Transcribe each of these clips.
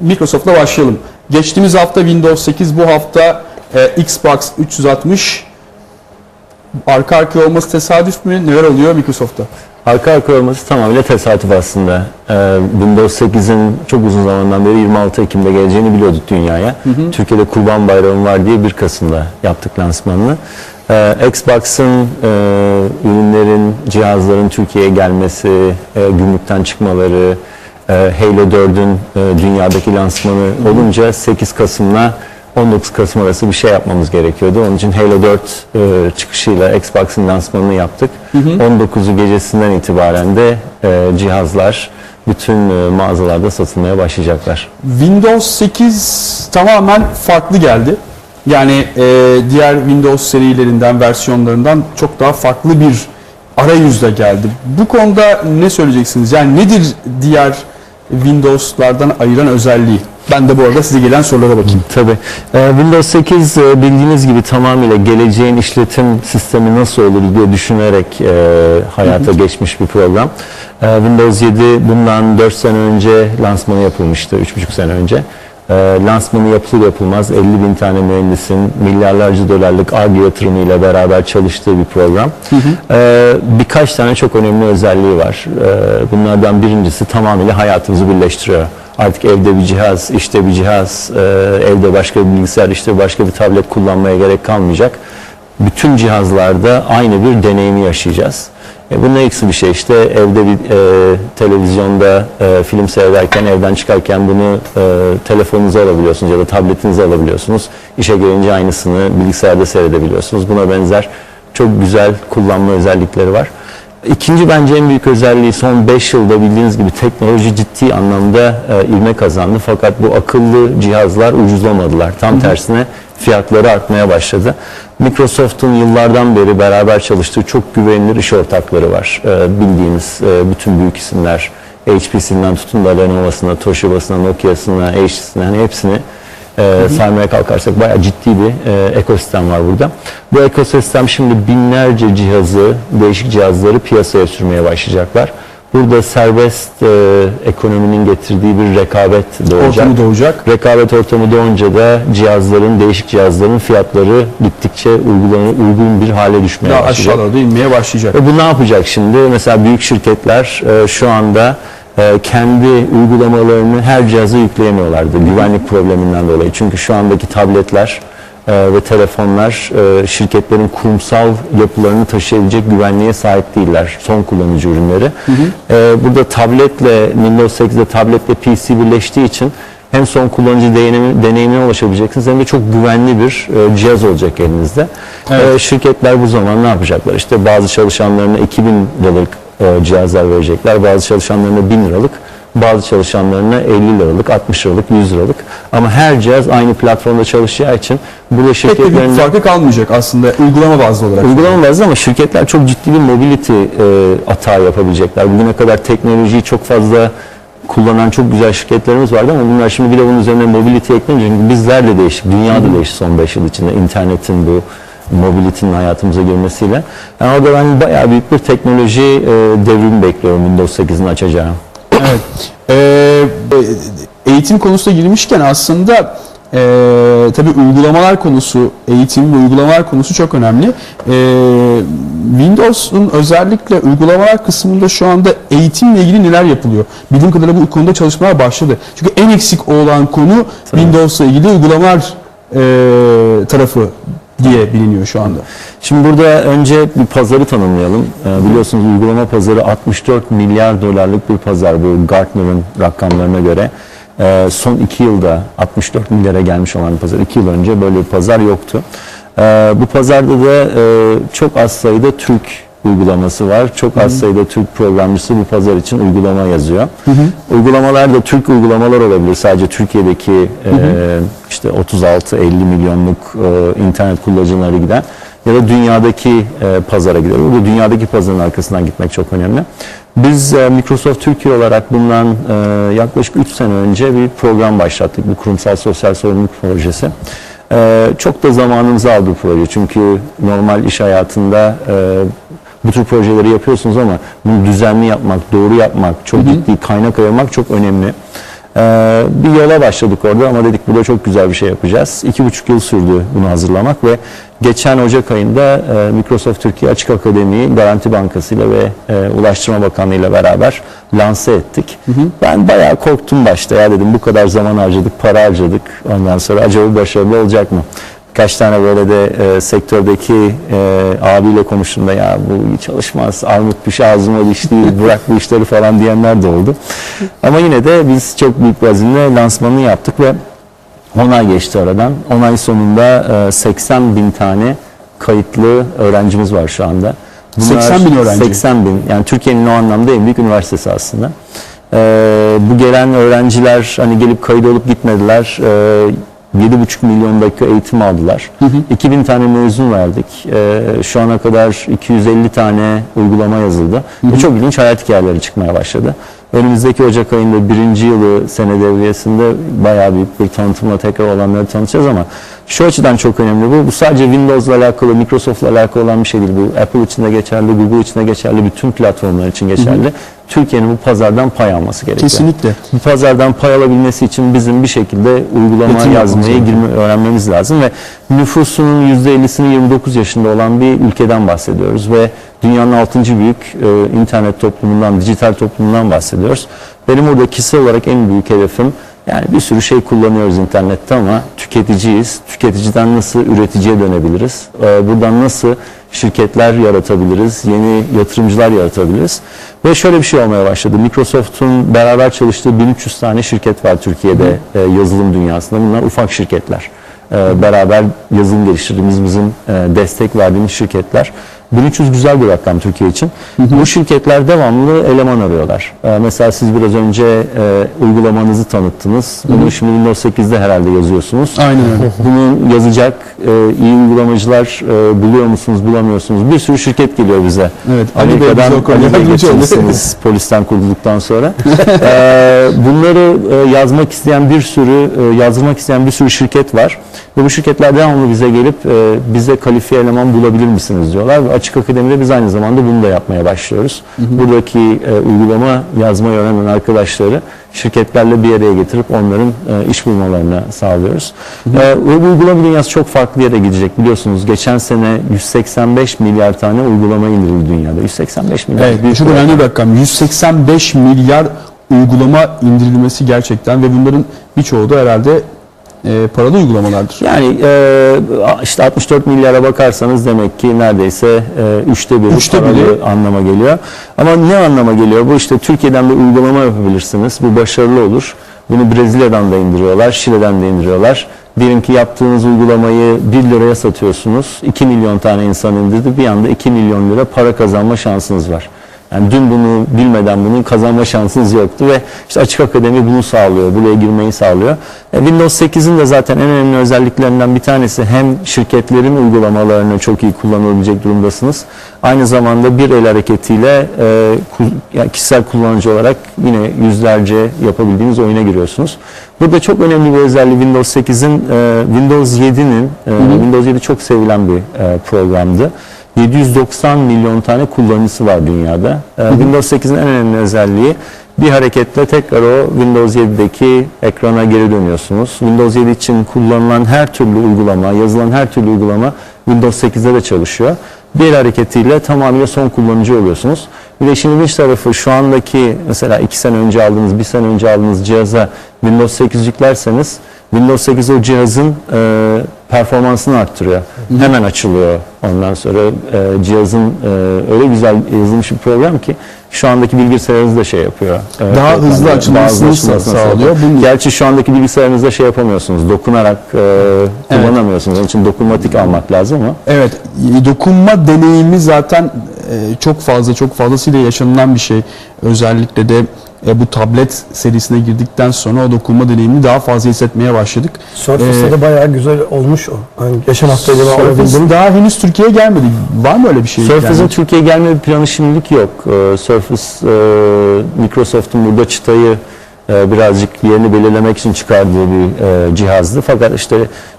Microsoft'la başlayalım. Geçtiğimiz hafta Windows 8, bu hafta e, Xbox 360. Arka arkaya olması tesadüf mü? Neler oluyor Microsoft'ta? Arka arka olması tamamıyla tesadüf aslında. Ee, Windows 8'in çok uzun zamandan beri 26 Ekim'de geleceğini biliyorduk dünyaya. Türkiye'de Kurban Bayramı var diye 1 Kasım'da yaptık lansmanını. Ee, Xbox'ın e, ürünlerin, cihazların Türkiye'ye gelmesi, e, gümrükten çıkmaları, Halo 4'ün e, dünyadaki lansmanı olunca 8 Kasım'la 19 Kasım arası bir şey yapmamız gerekiyordu. Onun için Halo 4 e, çıkışıyla Xbox'ın lansmanını yaptık. 19'u gecesinden itibaren de e, cihazlar bütün e, mağazalarda satılmaya başlayacaklar. Windows 8 tamamen farklı geldi. Yani e, diğer Windows serilerinden, versiyonlarından çok daha farklı bir arayüzle geldi. Bu konuda ne söyleyeceksiniz? Yani nedir diğer Windows'lardan ayıran özelliği? Ben de bu arada size gelen sorulara bakayım. Tabii. Ee, Windows 8 e, bildiğiniz gibi tamamıyla geleceğin işletim sistemi nasıl olur diye düşünerek e, hayata geçmiş bir program. Ee, Windows 7 bundan 4 sene önce lansmanı yapılmıştı, 3,5 sene önce. Ee, lansmanı yapılır yapılmaz 50 bin tane mühendisin milyarlarca dolarlık ARGE yatırımıyla beraber çalıştığı bir program. Ee, birkaç tane çok önemli özelliği var. Ee, bunlardan birincisi tamamıyla hayatımızı birleştiriyor. Artık evde bir cihaz, işte bir cihaz, e, evde başka bir bilgisayar, işte başka bir tablet kullanmaya gerek kalmayacak. Bütün cihazlarda aynı bir deneyimi yaşayacağız. E, bunun eksi bir şey işte evde bir e, televizyonda e, film seyrederken evden çıkarken bunu e, telefonunuza alabiliyorsunuz ya da tabletinize alabiliyorsunuz. İşe gelince aynısını bilgisayarda seyredebiliyorsunuz. Buna benzer çok güzel kullanma özellikleri var. İkinci bence en büyük özelliği son 5 yılda bildiğiniz gibi teknoloji ciddi anlamda e, ivme kazandı. Fakat bu akıllı cihazlar ucuzlamadılar. Tam tersine fiyatları artmaya başladı. Microsoft'un yıllardan beri beraber çalıştığı çok güvenilir iş ortakları var. E, bildiğimiz e, bütün büyük isimler HP'sinden tutun da Lenovo'suna, Toshiba'sına, Nokia'sına, HP'sine hani hepsini e, saymaya kalkarsak bayağı ciddi bir e, ekosistem var burada. Bu ekosistem şimdi binlerce cihazı, değişik cihazları piyasaya sürmeye başlayacaklar. Burada serbest e, ekonominin getirdiği bir rekabet doğacak. Ortamı doğacak. Rekabet ortamı doğunca da cihazların, değişik cihazların fiyatları gittikçe uygulanır, uygun bir hale düşmeye Daha başlayacak. aşağılarda inmeye başlayacak. Ve bu ne yapacak şimdi? Mesela büyük şirketler e, şu anda e, kendi uygulamalarını her cihaza yükleyemiyorlardı güvenlik probleminden dolayı. Çünkü şu andaki tabletler e, ve telefonlar e, şirketlerin kurumsal yapılarını taşıyabilecek güvenliğe sahip değiller. Son kullanıcı ürünleri. E, burada tabletle Windows 8'de tabletle PC birleştiği için hem son kullanıcı deneyimi, deneyimine ulaşabileceksiniz hem de çok güvenli bir e, cihaz olacak elinizde. Evet. E, şirketler bu zaman ne yapacaklar? İşte bazı çalışanlarına 2000 liralık e, cihazlar verecekler. Bazı çalışanlarına 1000 liralık, bazı çalışanlarına 50 liralık, 60 liralık, 100 liralık. Ama her cihaz aynı platformda çalışacağı için burada Pek de bir şirketlerin farkı kalmayacak aslında uygulama bazlı olarak. uygulama bazlı ama şirketler çok ciddi bir mobility e, atağı yapabilecekler. Bugüne kadar teknolojiyi çok fazla kullanan çok güzel şirketlerimiz vardı ama bunlar şimdi bir de bunun üzerine mobility ekleyince çünkü bizler de değiştik, dünya da değişti son 5 yıl içinde internetin bu mobility'nin hayatımıza girmesiyle. Yani orada ben bayağı büyük bir teknoloji e, devrimi bekliyorum Windows 8'in açacağı. Evet. Ee, eğitim konusuna girmişken aslında e, tabii uygulamalar konusu, eğitim ve uygulamalar konusu çok önemli. Ee, Windows'un özellikle uygulamalar kısmında şu anda eğitimle ilgili neler yapılıyor? Bildiğim kadarıyla bu konuda çalışmalar başladı. Çünkü en eksik olan konu Windows'la ilgili uygulamalar e, tarafı diye biliniyor şu anda. Şimdi burada önce bir pazarı tanımlayalım. Ee, biliyorsunuz uygulama pazarı 64 milyar dolarlık bir pazar bu Gartner'ın rakamlarına göre. Ee, son iki yılda 64 milyara gelmiş olan bir pazar. İki yıl önce böyle bir pazar yoktu. Ee, bu pazarda da e, çok az sayıda Türk uygulaması var. Çok az sayıda Türk programcısı bu pazar için uygulama yazıyor. Uygulamalar da Türk uygulamalar olabilir. Sadece Türkiye'deki e, işte 36-50 milyonluk e, internet kullanıcıları giden ya da dünyadaki e, pazara gider. Burada dünyadaki pazarın arkasından gitmek çok önemli. Biz e, Microsoft Türkiye olarak bundan e, yaklaşık 3 sene önce bir program başlattık. Bir kurumsal sosyal sorumluluk projesi. E, çok da zamanımızı aldı bu proje. Çünkü normal iş hayatında e, bu tür projeleri yapıyorsunuz ama bunu düzenli yapmak, doğru yapmak, çok ciddi kaynak ayırmak çok önemli. Ee, bir yola başladık orada ama dedik burada çok güzel bir şey yapacağız. İki buçuk yıl sürdü bunu hazırlamak ve geçen Ocak ayında e, Microsoft Türkiye Açık Akademi'yi Garanti Bankası ile ve e, Ulaştırma Bakanlığı ile beraber lanse ettik. Ben bayağı korktum başta ya dedim bu kadar zaman harcadık, para harcadık. Ondan sonra acaba başarılı olacak mı? Kaç tane böyle de e, sektördeki e, abiyle konuştuğumda ya bu iyi çalışmaz, armut piş ağzıma dişti, bırak bu işleri falan diyenler de oldu. Ama yine de biz çok büyük bir azimle lansmanını yaptık ve 10 ay geçti aradan. 10 ay sonunda e, 80 bin tane kayıtlı öğrencimiz var şu anda. 80 bin öğrenci. 80 bin. Yani Türkiye'nin o anlamda en büyük üniversitesi aslında. E, bu gelen öğrenciler hani gelip kayıt olup gitmediler. E, 7,5 milyon dakika eğitim aldılar. 2000 tane mezun verdik. E, şu ana kadar 250 tane uygulama yazıldı. Ve çok ilginç hayat hikayeleri çıkmaya başladı. Önümüzdeki Ocak ayında birinci yılı sene devriyesinde bayağı büyük bir tanıtımla tekrar olanları tanıtacağız ama şu açıdan çok önemli bu. Bu sadece Windows'la alakalı, Microsoft'la alakalı olan bir şey değil. Bu Apple için de geçerli, Google için de geçerli, bütün platformlar için geçerli. Türkiye'nin bu pazardan pay alması gerekiyor. Kesinlikle. Bu pazardan pay alabilmesi için bizim bir şekilde uygulama Üretim yazmayı, girme, öğrenmemiz lazım ve nüfusunun %50'sini 29 yaşında olan bir ülkeden bahsediyoruz ve dünyanın 6. büyük e, internet toplumundan, dijital toplumundan bahsediyoruz. Benim burada kişisel olarak en büyük hedefim yani bir sürü şey kullanıyoruz internette ama tüketiciyiz. Tüketiciden nasıl üreticiye dönebiliriz? Ee, buradan nasıl şirketler yaratabiliriz? Yeni yatırımcılar yaratabiliriz? Ve şöyle bir şey olmaya başladı. Microsoft'un beraber çalıştığı 1300 tane şirket var Türkiye'de e, yazılım dünyasında. Bunlar ufak şirketler. Ee, beraber yazılım geliştirdiğimiz bizim e, destek verdiğimiz şirketler. 1300 güzel bir rakam Türkiye için. Bu şirketler devamlı eleman arıyorlar. Ee, mesela siz biraz önce e, uygulamanızı tanıttınız. Bunu şimdi Windows 8'de herhalde yazıyorsunuz. Aynen öyle. Bunu yazacak e, iyi uygulamacılar e, buluyor musunuz, bulamıyorsunuz? Bir sürü şirket geliyor bize. Evet, Amerika'dan getirirsiniz polisten kurtulduktan sonra. Ee, bunları e, yazmak isteyen bir sürü, e, yazdırmak isteyen bir sürü şirket var. Ve bu şirketler devamlı bize gelip e, bize kalifiye eleman bulabilir misiniz diyorlar. Açık Akademi'de biz aynı zamanda bunu da yapmaya başlıyoruz. Buradaki e, uygulama yazmayı öğrenen arkadaşları şirketlerle bir araya getirip onların e, iş bulmalarını sağlıyoruz. E, ve bu uygulama dünyası çok farklı yere gidecek. Biliyorsunuz geçen sene 185 milyar tane uygulama indirildi dünyada. 185 milyar. Evet, çok önemli bir rakam. 185 milyar uygulama indirilmesi gerçekten ve bunların birçoğu da herhalde e, paralı uygulamalardır. Yani e, işte 64 milyara bakarsanız demek ki neredeyse e, üçte biri Üçte paralı biri. anlama geliyor. Ama ne anlama geliyor? Bu işte Türkiye'den bir uygulama yapabilirsiniz. Bu başarılı olur. Bunu Brezilya'dan da indiriyorlar, Şile'den de indiriyorlar. Diyelim ki yaptığınız uygulamayı 1 liraya satıyorsunuz. 2 milyon tane insan indirdi. Bir anda 2 milyon lira para kazanma şansınız var. Yani dün bunu bilmeden bunun kazanma şansınız yoktu ve işte Açık Akademi bunu sağlıyor, buraya girmeyi sağlıyor. E, Windows 8'in de zaten en önemli özelliklerinden bir tanesi hem şirketlerin uygulamalarını çok iyi kullanabilecek durumdasınız. Aynı zamanda bir el hareketiyle e, kişisel kullanıcı olarak yine yüzlerce yapabildiğiniz oyuna giriyorsunuz. Burada çok önemli bir özelliği Windows 8'in, e, Windows 7'nin, e, Windows 7 çok sevilen bir e, programdı. 790 milyon tane kullanıcısı var dünyada. Ee, Windows 8'in en önemli özelliği bir hareketle tekrar o Windows 7'deki ekrana geri dönüyorsunuz. Windows 7 için kullanılan her türlü uygulama, yazılan her türlü uygulama Windows 8'de de çalışıyor. Bir hareketiyle tamamıyla son kullanıcı oluyorsunuz. Bir de işin ilginç tarafı şu andaki mesela 2 sene önce aldığınız, 1 sene önce aldığınız cihaza Windows 8 yüklerseniz Windows 8 o cihazın e, performansını arttırıyor. Hemen açılıyor. Ondan sonra e, cihazın e, öyle güzel yazılmış bir program ki şu andaki bilgisayarınız da şey yapıyor. E, Daha hızlı açılmasını sağlıyor. sağlıyor. Bunu- Gerçi şu andaki bilgisayarınızda şey yapamıyorsunuz. Dokunarak e, kullanamıyorsunuz. Onun için dokunmatik almak lazım ama Evet, e, dokunma deneyimi zaten e, çok fazla çok fazlasıyla yaşanılan bir şey. Özellikle de e, bu tablet serisine girdikten sonra o dokunma deneyimini daha fazla hissetmeye başladık. Surface'da Ee, da bayağı güzel olmuş o. Hani geçen hafta acaba alabildim. Daha henüz Türkiye'ye gelmedi. Var mı öyle bir şey? Surface'ın Yani? Türkiye'ye gelme bir planı şimdilik yok. Ee, Surface, e, Microsoft'un burada çıtayı e, birazcık yerini belirlemek için çıkardığı bir e, cihazdı. Fakat işte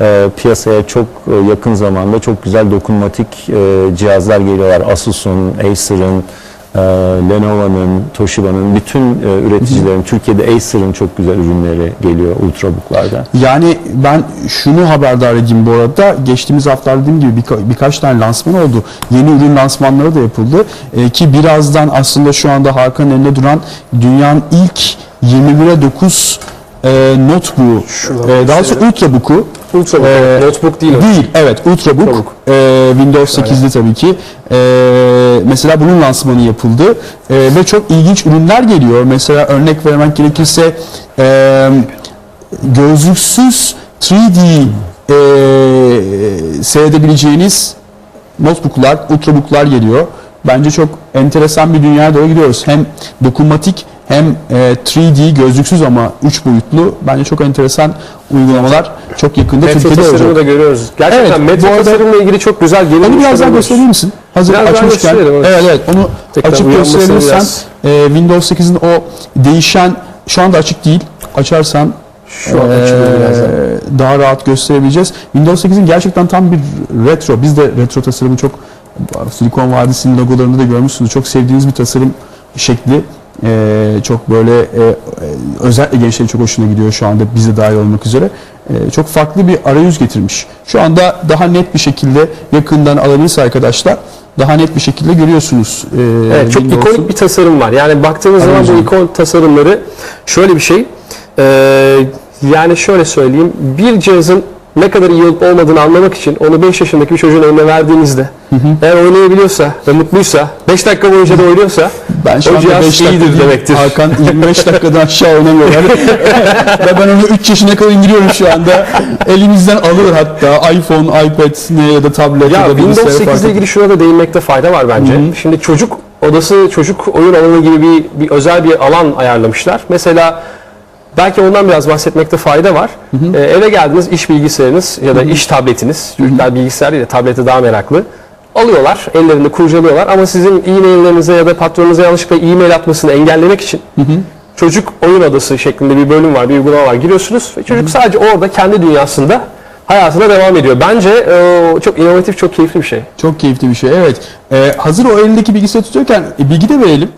e, piyasaya çok e, yakın zamanda çok güzel dokunmatik e, cihazlar geliyorlar. Asus'un, Acer'ın, e, Lenovo'nun, Toshiba'nın, bütün e, üreticilerin, Türkiye'de Acer'ın çok güzel ürünleri geliyor Ultrabook'larda. Yani ben şunu haberdar edeyim bu arada. Geçtiğimiz haftalarda dediğim gibi birka- birkaç tane lansman oldu. Yeni ürün lansmanları da yapıldı. Ee, ki birazdan aslında şu anda Hakan'ın elinde duran dünyanın ilk 21'e 9 e, notebook'u, Şuradan e, daha doğrusu ultrabook'u Ultrabook, Ee, notebook değil o. Değil, evet Ultrabook. Ultrabook. Ee, Windows 8'li tabii ki. Ee, mesela bunun lansmanı yapıldı Ee, ve çok ilginç ürünler geliyor. Mesela örnek vermek gerekirse e, gözlüksüz 3D e, seyredebileceğiniz notebooklar, ultrabooklar geliyor. Bence çok enteresan bir dünyaya doğru gidiyoruz. Hem dokunmatik hem e, 3D gözlüksüz ama 3 boyutlu. Bence çok enteresan uygulamalar çok yakında Metro Türkiye'de olacak. tasarımı da görüyoruz. Gerçekten Evet, metro tasarımla ilgili çok güzel gelişmeler Onu biraz daha var. gösterebilir misin? Hazır Biraz açmışken. evet. Evet onu Tekrar açıp gösterebilirsen e, Windows 8'in o değişen şu anda açık değil. Açarsan Şu an e, birazdan. daha rahat gösterebileceğiz. Windows 8'in gerçekten tam bir retro. Biz de retro tasarımı çok Silikon Vadisi'nin logolarında da görmüşsünüz. Çok sevdiğiniz bir tasarım şekli. E, çok böyle e, e, özellikle gençlerin çok hoşuna gidiyor şu anda bize dahil olmak üzere. E, çok farklı bir arayüz getirmiş. Şu anda daha net bir şekilde yakından alabilirse arkadaşlar daha net bir şekilde görüyorsunuz. e, Evet, çok ikonik bir tasarım var. Yani baktığınız zaman bu ikon tasarımları şöyle bir şey. Ee, yani şöyle söyleyeyim. Bir cihazın ne kadar iyi olup olmadığını anlamak için onu 5 yaşındaki bir çocuğun eline verdiğinizde eğer oynayabiliyorsa ve mutluysa 5 dakika boyunca da oynuyorsa Ben şu o cihaz 5 dakika iyidir değil, demektir. Hakan 25 dakikadan aşağı oynamıyor. Yani. Ve ben onu 3 yaşına kadar indiriyorum şu anda. Elimizden alır hatta iPhone, iPad ne ya da tablet ya, Ya da Windows bilgisayara 8 fark ile ilgili şuna da değinmekte fayda var bence. Şimdi çocuk odası, çocuk oyun alanı gibi bir, bir özel bir alan ayarlamışlar. Mesela belki ondan biraz bahsetmekte fayda var. Ee, eve geldiniz, iş bilgisayarınız ya da iş tabletiniz, çocuklar bilgisayar de tablete daha meraklı. Alıyorlar, ellerinde kurcalıyorlar ama sizin e-maillerinize ya da patronunuza yanlışlıkla e-mail atmasını engellemek için çocuk oyun odası şeklinde bir bölüm var, bir uygulama var. Giriyorsunuz ve çocuk sadece orada kendi dünyasında hayatına devam ediyor. Bence e, çok inovatif, çok keyifli bir şey. Çok keyifli bir şey evet. Ee, hazır o elindeki bilgisayarı tutuyorken e, bilgi de verelim.